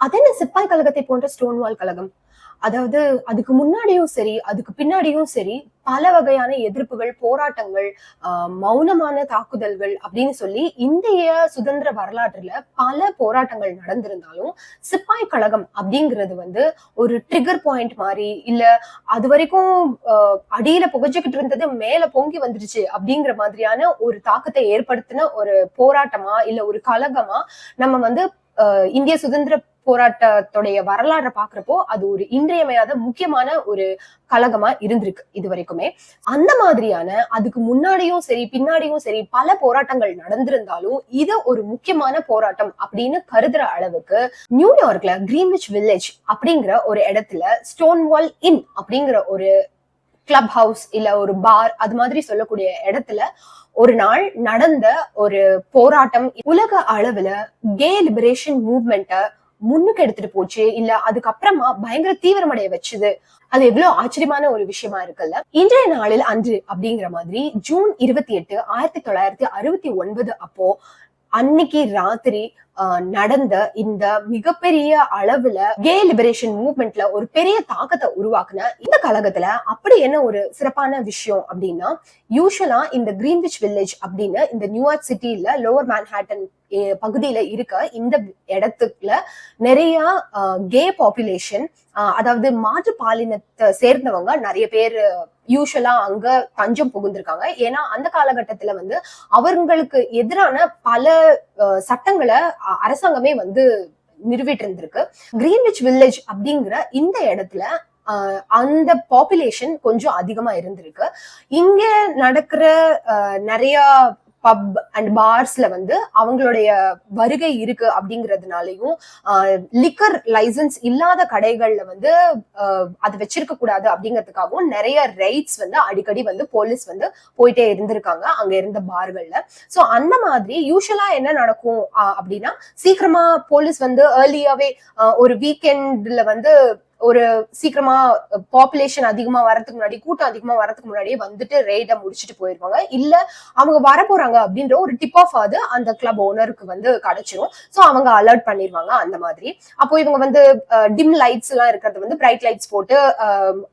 அது என்ன சிப்பாய் கழகத்தை போன்ற ஸ்டோன்வால் கழகம்? அதாவது அதுக்கு முன்னாடியும் சரி அதுக்கு பின்னாடியும் சரி பல வகையான எதிர்ப்புகள் போராட்டங்கள் ஆஹ் மௌனமான தாக்குதல்கள் அப்படின்னு சொல்லி இந்திய சுதந்திர வரலாற்றுல பல போராட்டங்கள் நடந்திருந்தாலும் சிப்பாய் கழகம் அப்படிங்கிறது வந்து ஒரு ட்ரிகர் பாயிண்ட் மாதிரி இல்ல அது வரைக்கும் அடியில புகைச்சுக்கிட்டு இருந்தது மேல பொங்கி வந்துருச்சு அப்படிங்கிற மாதிரியான ஒரு தாக்கத்தை ஏற்படுத்தின ஒரு போராட்டமா இல்ல ஒரு கழகமா நம்ம வந்து ஆஹ் இந்திய சுதந்திர போராட்டத்துடைய வரலாறை பாக்குறப்போ அது ஒரு இன்றியமையாத முக்கியமான ஒரு கழகமா இருந்திருக்கு இது வரைக்குமே அந்த மாதிரியான அதுக்கு முன்னாடியும் சரி பின்னாடியும் சரி பல போராட்டங்கள் நடந்திருந்தாலும் இது ஒரு முக்கியமான போராட்டம் அப்படின்னு கருதுற அளவுக்கு நியூயார்க்ல கிரீன்விச் வில்லேஜ் அப்படிங்கிற ஒரு இடத்துல ஸ்டோன் வால் இன் அப்படிங்கிற ஒரு கிளப் ஹவுஸ் இல்ல ஒரு பார் அது மாதிரி சொல்லக்கூடிய இடத்துல ஒரு நாள் நடந்த ஒரு போராட்டம். உலக அளவுல கே லிபரேஷன் மூவ்மெண்ட்டை முன்னுக்கு எடுத்துட்டு போச்சு இல்ல அதுக்கப்புறமா பயங்கர தீவிரமடைய வச்சுது. அது எவ்வளவு ஆச்சரியமான ஒரு விஷயமா இருக்குல்ல? இன்றைய நாளில் அன்று அப்படிங்கிற மாதிரி ஜூன் இருபத்தி எட்டு ஆயிரத்தி தொள்ளாயிரத்தி அறுபத்தி ஒன்பது அப்போ அன்னைக்கு ராத்திரி நடந்த இந்த மிகப்பெரிய அளவுல கே லிபரேஷன் மூவ்மெண்ட்ல ஒரு பெரிய தாக்கத்தை உருவாக்குன இந்த கழகத்துல அப்படி என்ன ஒரு சிறப்பான விஷயம் அப்படின்னா யூஸ்வலா இந்த கிரீன்விச் வில்லேஜ் அப்படின்னு இந்த நியூயார்க் சிட்டில லோவர் மேன்ஹாட்டன் பகுதியில இருக்க இந்த இடத்துக்குல நிறைய கே பாப்புலேஷன் அதாவது மாற்று பாலினத்தை சேர்ந்தவங்க நிறைய பேர் யூஸ்வலா அங்க தஞ்சம் புகுந்திருக்காங்க. ஏன்னா அந்த காலகட்டத்துல வந்து அவங்களுக்கு எதிரான பல சட்டங்களை அ- அரசாங்கமே வந்து நிறுவிட்டு இருந்திருக்கு கிரீன்விச் வில்லேஜ் அப்படிங்கிற இந்த இடத்துல ஆஹ், அந்த பாப்புலேஷன் கொஞ்சம் அதிகமா இருந்திருக்கு. இங்க நடக்கிற நிறைய பப் அண்ட் பார்ஸ்ல வந்து அவங்களுடைய வருகை இருக்கு அப்படிங்கறதுனாலயும் லிக்கர் லைசன்ஸ் இல்லாத கடைகள்ல வந்து அது வச்சிருக்க கூடாது அப்படிங்கிறதுக்காகவும் நிறைய ரைட்ஸ் வந்து அடிக்கடி வந்து போலீஸ் வந்து போயிட்டே இருந்திருக்காங்க அங்க இருந்த பார்கள்ல சோ அந்த மாதிரி யூஸ்வலா என்ன நடக்கும் அப்படின்னா சீக்கிரமா போலீஸ் வந்து ஏர்லியாவே ஒரு வீக்கெண்ட்ல வந்து ஒரு சீக்கிரமா பாப்புலேஷன் அதிகமா வரதுக்கு முன்னாடி கூட்டம் அதிகமா வரதுக்கு முன்னாடியே வந்துட்டு ரெய்டை முடிச்சுட்டு போயிருவாங்க. இல்ல அவங்க வர போறாங்க அப்படின்ற ஒரு டிப் ஆஃப் அது அந்த கிளப் ஓனருக்கு வந்து கிடைச்சிரும். சோ அவங்க அலர்ட் பண்ணிருவாங்க அந்த மாதிரி. அப்போ இவங்க வந்து டிம் லைட்ஸ் எல்லாம் இருக்கிறது வந்து பிரைட் லைட்ஸ் போட்டு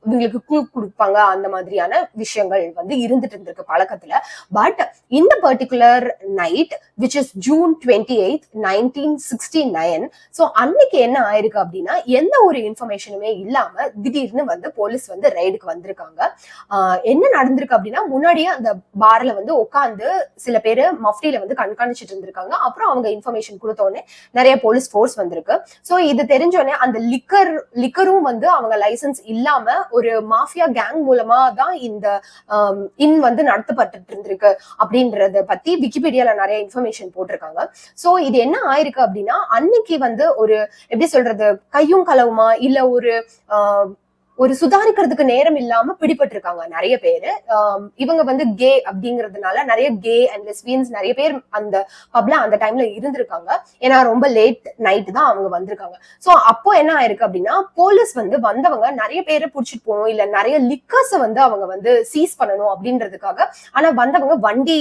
இவங்களுக்கு குழு கொடுப்பாங்க. அந்த மாதிரியான விஷயங்கள் வந்து இருந்துட்டு இருந்திருக்கு பழக்கத்துல. பட் இந்த particular night which is June twenty eight nineteen sixty nine so அன்னைக்கு என்ன ஆயிருக்கு அப்படின்னா எந்த ஒரு இன்ஃபர்மேஷன் இன்ஃபர்மேஷனுமே இல்லாம திடீர்னு வந்து போலீஸ் வந்து ரைடுக்கு வந்திருக்காங்க. ஆஹ் என்ன நடந்திருக்கு அப்படின்னா முன்னாடியே அந்த பார்ல வந்து உட்காந்து சில பேர் மஃப்டியில வந்து கண்காணிச்சிட்டு இருந்திருக்காங்க. அப்புறம் அவங்க இன்ஃபர்மேஷன் கொடுத்த உடனே நிறைய போலீஸ் ஃபோர்ஸ் வந்திருக்கு. ஸோ இது தெரிஞ்ச உடனே அந்த லிக்கர் லிக்கரும் வந்து அவங்க லைசன்ஸ் இல்லாம ஒரு மாஃபியா கேங் மூலமா தான் இந்த இன் வந்து நடத்தப்பட்டு இருந்திருக்கு அப்படின்றத பத்தி விக்கிபீடியால நிறைய இன்ஃபர்மேஷன் போட்டிருக்காங்க. சோ இது என்ன ஆயிருக்கு அப்படின்னா அன்னைக்கு வந்து ஒரு எப்படி சொல்றது கையும் களவுமா? இல்ல ஒரு ஆஹ், ஒரு சுதாரிக்கிறதுக்கு நேரம் இல்லாம பிடிபட்டிருக்காங்க நிறைய பேரு. இவங்க வந்து கே அப்படிங்கறதுனால நிறைய கே அண்ட் லெஸ்பியன்ஸ் நிறைய பேர் அந்த பப்ல அந்த டைம்ல இருந்திருக்காங்க. ஏன்னா ரொம்ப லேட் நைட் தான் அவங்க வந்திருக்காங்க. சோ அப்போ என்ன ஆயிருக்கு அப்படின்னா போலீஸ் வந்து வந்தவங்க நிறைய பேரை பிடிச்சிட்டு போகணும் இல்ல நிறைய லிக்கர்ஸ் வந்து அவங்க வந்து சீஸ் பண்ணணும் அப்படின்றதுக்காக. ஆனா வந்தவங்க வண்டி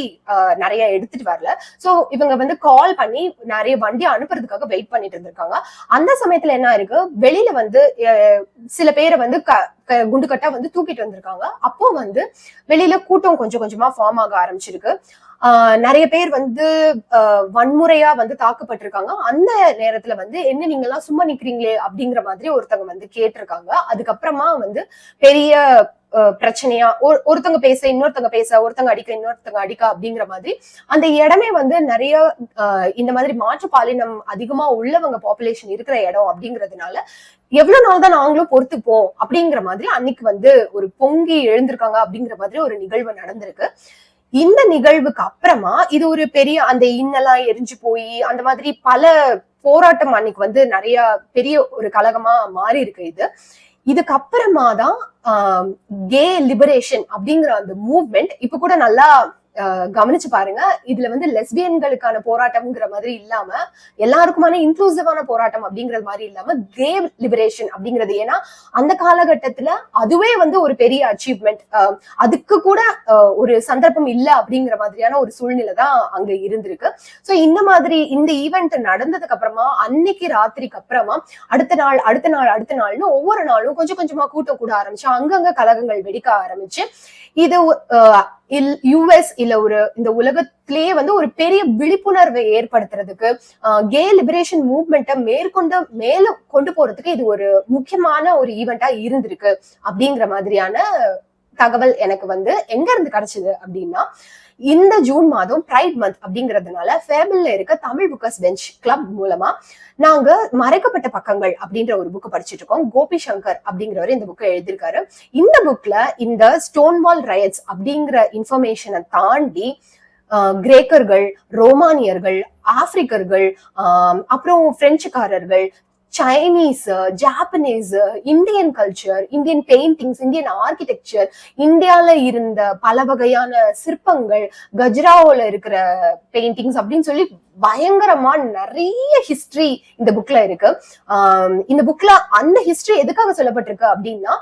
நிறைய எடுத்துட்டு வரல. சோ இவங்க வந்து கால் பண்ணி நிறைய வண்டி அனுப்புறதுக்காக வெயிட் பண்ணிட்டு இருந்திருக்காங்க. அந்த சமயத்துல என்ன ஆயிருக்கு வெளியில வந்து சில பேரை வந்து க- குண்டு கட்டா வந்து தூக்கிட்டு வந்திருக்காங்க. அப்போ வந்து வெளியில கூட்டம் கொஞ்சம் கொஞ்சமா ஃபார்ம் ஆக ஆரம்பிச்சிருக்கு. ஆஹ் நிறைய பேர் வந்து வன்முறையா வந்து தாக்கப்பட்டிருக்காங்க. அந்த நேரத்துல வந்து என்ன நீங்க எல்லாம் சும்மா நிக்கிறீங்களே அப்படிங்கிற மாதிரி ஒருத்தங்க வந்து கேட்டிருக்காங்க. அதுக்கப்புறமா வந்து பெரிய பிரச்சனையா ஒரு ஒருத்தங்க பேச இன்னொருத்தங்க பேச ஒருத்தங்க அடிக்க இன்னொருத்தங்க அடிக்க அப்படிங்கிற மாதிரி அந்த இடமே வந்து நிறைய இந்த மாதிரி மாற்று பாலினம் அதிகமா உள்ளவங்க பாப்புலேஷன் இருக்கிற இடம் அப்படிங்கிறதுனால எவ்வளவு நாள் தான் நாங்களும் பொறுத்துப்போம் அப்படிங்கிற மாதிரி அன்னைக்கு வந்து ஒரு பொங்கி எழுந்திருக்காங்க அப்படிங்கிற மாதிரி ஒரு நிகழ்வு நடந்திருக்கு. இந்த நிகழ்வுக்கு அப்புறமா இது ஒரு பெரிய அந்த இன்னெல்லாம் எரிஞ்சு போய் அந்த மாதிரி பல போராட்டம் அன்னைக்கு வந்து நிறைய பெரிய ஒரு கழகமா மாறி இருக்கு இது. இதுக்கப்புறமா தான் கே லிபரேஷன் அப்படிங்கிற அந்த மூவ்மெண்ட் இப்ப கூட நல்லா கவனிச்சு பாருங்க. இதுல வந்து லெஸ்பியன்களுக்கான போராட்டம்ங்கிற மாதிரி இல்லாம எல்லாருக்குமான இன்க்ளூசிவான போராட்டம் அப்படிங்கறது மாதிரி இல்லாம கே லிபரேஷன் அப்படிங்கிறது. ஏன்னா அந்த காலகட்டத்துல அதுவே வந்து ஒரு பெரிய அச்சீவ்மெண்ட் அதுக்கு கூட ஒரு சந்தர்ப்பம் இல்ல அப்படிங்கிற மாதிரியான ஒரு சூழ்நிலை தான் அங்க இருந்திருக்கு. சோ இந்த மாதிரி இந்த ஈவெண்ட் நடந்ததுக்கு அப்புறமா அன்னைக்கு ராத்திரிக்கு அப்புறமா அடுத்த நாள் அடுத்த நாள் அடுத்த நாள்னு ஒவ்வொரு நாளும் கொஞ்சம் கொஞ்சமா கூட்டம் கூட ஆரம்பிச்சு அங்கங்க கலகங்கள் வெடிக்க ஆரம்பிச்சு இது யுஎஸ் இல்ல ஒரு இந்த உலகத்திலேயே வந்து ஒரு பெரிய விழிப்புணர்வை ஏற்படுத்துறதுக்கு கே லிபரேஷன் மூவ்மெண்ட்டை மேற்கொண்டு மேல கொண்டு போறதுக்கு இது ஒரு முக்கியமான ஒரு ஈவெண்டா இருந்திருக்கு. அப்படிங்கிற மாதிரியான தகவல் எனக்கு வந்து எங்க இருந்து கிடைச்சது அப்படின்னா இந்த ஜூன் மாதம் பிரைட் மந்த் அப்படிங்கிறதுனால ஃபேபிள்ல இருக்க தமிழ் புக்கர்ஸ் பெஞ்ச் கிளப் மூலமா நாங்க மறைக்கப்பட்ட பக்கங்கள் அப்படின்ற ஒரு புக் படிச்சுட்டு இருக்கோம். கோபி சங்கர் அப்படிங்கிறவர் இந்த புக்கை எழுதியிருக்காரு. இந்த புக்ல இந்த ஸ்டோன்வால் ரயட்ஸ் அப்படிங்கிற இன்ஃபர்மேஷனை தாண்டி ஆஹ், கிரேக்கர்கள் ரோமானியர்கள் ஆப்பிரிக்கர்கள் ஆஹ், அப்புறம் பிரெஞ்சுக்காரர்கள் Chinese Japanese Indian culture Indian paintings Indian architecture இந்தியால இருந்த பல வகையான சிற்பங்கள் கஜ்ராவோல இருக்கிற பெயிண்டிங்ஸ் அப்படின்னு சொல்லி பயங்கரமா நிறைய ஹிஸ்டரி இந்த புக்ல இருக்கு. ஆஹ் இந்த புக்ல அந்த ஹிஸ்டரி எதுக்காக சொல்லப்பட்டிருக்கு அப்படின்னா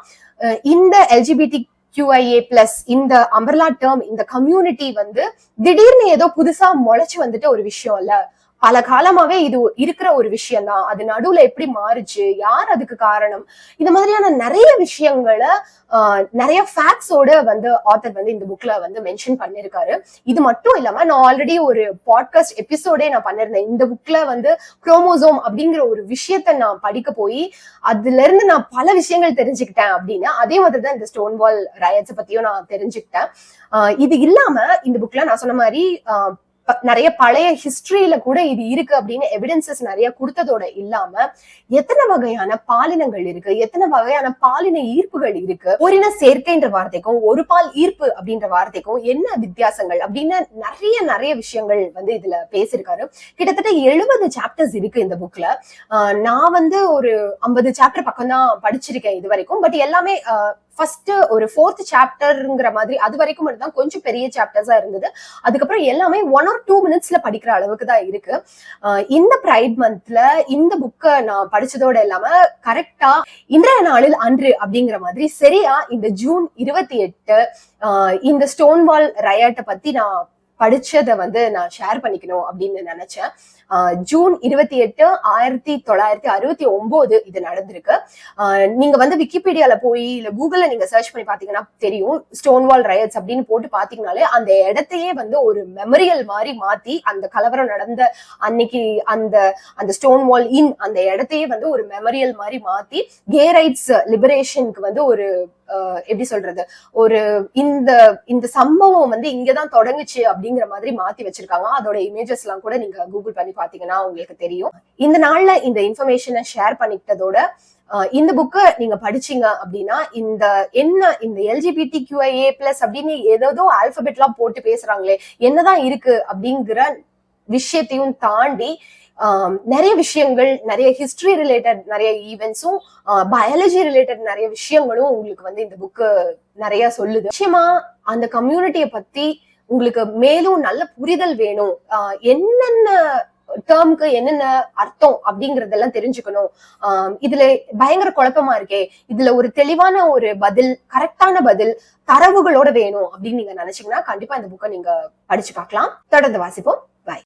இந்த எல்ஜிபிடி கியூஐஏ பிளஸ் இந்த அம்பர்லா டேர்ம் இந்த கம்யூனிட்டி வந்து திடீர்னு ஏதோ புதுசா முளைச்சு வந்துட்டு ஒரு விஷயம் இல்ல பல காலமாவே இது இருக்கிற ஒரு விஷயம் தான் அது நடுவுல எப்படி மாறுச்சு? யார் அதுக்கு காரணம்? இந்த மாதிரியான நிறைய விஷயங்களை ஆஹ், நிறைய ஃபேக்ட்ஸோட வந்து ஆத்தர் வந்து இந்த புக்ல வந்து மென்ஷன் பண்ணிருக்காரு. இது மட்டும் இல்லாம நான் ஆல்ரெடி ஒரு பாட்காஸ்ட் எபிசோடே நான் பண்ணிருந்தேன். இந்த புக்ல வந்து குரோமோசோம் அப்படிங்கிற ஒரு விஷயத்த நான் படிக்க போய் அதுல இருந்து நான் பல விஷயங்கள் தெரிஞ்சுக்கிட்டேன் அப்படின்னு. அதே மாதிரி தான் இந்த ஸ்டோன் வால் ரயட்ஸ் பத்தியும் நான் தெரிஞ்சுக்கிட்டேன். ஆஹ், இது இல்லாம இந்த புக்ல நான் சொன்ன மாதிரி ஆஹ், நிறைய பழைய ஹிஸ்டரியில கூட இது இருக்கு அப்படின்னு எவிடன்சஸ் நிறைய கொடுத்ததோட இல்லாம எத்தனை வகையான பாலினங்கள் இருக்கு? எத்தனை வகையான பாலின ஈர்ப்புகள் இருக்கு? ஓரின சேர்க்கைன்ற வார்த்தைக்கும் ஒரு பால் ஈர்ப்பு அப்படின்ற வார்த்தைக்கும் என்ன வித்தியாசங்கள் அப்படின்னு நிறைய நிறைய விஷயங்கள் வந்து இதுல பேசியிருக்காரு. கிட்டத்தட்ட எழுபது சாப்டர்ஸ் இருக்கு இந்த புக்ல நான் வந்து ஒரு ஐம்பது சாப்டர் பக்கம் தான் படிச்சிருக்கேன் இது வரைக்கும். பட் எல்லாமே ஃபர்ஸ்ட் ஒரு ஃபோர்த் சாப்டர்ங்கிற மாதிரி அது வரைக்கும் மட்டும் தான் கொஞ்சம் பெரிய சாப்டர்ஸா இருந்தது. அதுக்கப்புறம் எல்லாமே ஒன் ஆர் டூ மினிட்ஸ்ல படிக்கிற அளவுக்கு தான் இருக்கு. ஆஹ் இந்த ப்ரைட் மந்த்ல இந்த புக்கை நான் படிச்சதோட இல்லாம கரெக்டா இன்றைய நாளில் அன்று அப்படிங்கிற மாதிரி சரியா இந்த ஜூன் இருபத்தி எட்டு இந்த ஸ்டோன்வால் ரயாட்டை பத்தி நான் படிச்சதை வந்து நான் ஷேர் பண்ணிக்கணும் அப்படின்னு நினைச்சேன். ஜூன் இருபத்தி எட்டு ஆயிரத்தி தொள்ளாயிரத்தி அறுபத்தி ஒன்பது இது நடந்திருக்கு. ஆஹ் நீங்க வந்து விக்கிபீடியால போய் இல்ல கூகுள்ல நீங்க சர்ச் பண்ணி பாத்தீங்கன்னா தெரியும். ஸ்டோன்வால் ரயட்ஸ் அப்படின்னு போட்டு பாத்தீங்கனாலே அந்த இடத்தையே வந்து ஒரு மெமரியல் மாதிரி மாத்தி அந்த கலவரம் நடந்த அன்னைக்கு அந்த அந்த ஸ்டோன் வால் இன் அந்த இடத்தையே வந்து ஒரு மெமரியல் மாதிரி மாத்தி கே ரைட்ஸ் லிபரேஷனுக்கு வந்து ஒரு எப்படி சொல்றது? ஒரு இந்த இந்த சம்பவம் வந்து இங்கதான் தொடங்குச்சு அப்படிங்கிற மாதிரி மாத்தி வச்சிருக்காங்க. அதோட இமேஜஸ் எல்லாம் கூட நீங்க கூகுள் பண்ணி பாத்தீங்கன்னா உங்களுக்கு தெரியும். இந்த நாள்ல இந்த இன்ஃபர்மேஷனை ஷேர் பண்ணிக்கிட்டதோட இந்த புக்கை நீங்க படிச்சீங்க அப்படின்னா இந்த என்ன இந்த எல்ஜிபிடி கியூஐஏ பிளஸ் அப்படின்னு ஏதோ ஆல்பபெட்லாம் போட்டு பேசுறாங்களே என்னதான் இருக்கு அப்படிங்கிற விஷயத்தையும் தாண்டி நிறைய விஷயங்கள் நிறைய ஹிஸ்டரி ரிலேட்டட் நிறைய ஈவெண்ட்ஸும் பயாலஜி ரிலேட்டட் நிறைய விஷயங்களும் உங்களுக்கு வந்து இந்த புக்கு நிறைய சொல்லுது. நிச்சயமா அந்த கம்யூனிட்டியை பத்தி உங்களுக்கு மேலும் நல்ல புரிதல் வேணும். ஆஹ் என்னென்ன டேர்முக்கு என்னென்ன அர்த்தம் அப்படிங்கறதெல்லாம் தெரிஞ்சுக்கணும். ஆஹ் இதுல பயங்கர குழப்பமா இருக்கே. இதுல ஒரு தெளிவான ஒரு பதில் கரெக்டான பதில் தரவுகளோட வேணும் அப்படின்னு நீங்க நினைச்சீங்கன்னா கண்டிப்பா இந்த புக்கை நீங்க படிச்சு பார்க்கலாம். தொடர்ந்து வாசிப்போம்.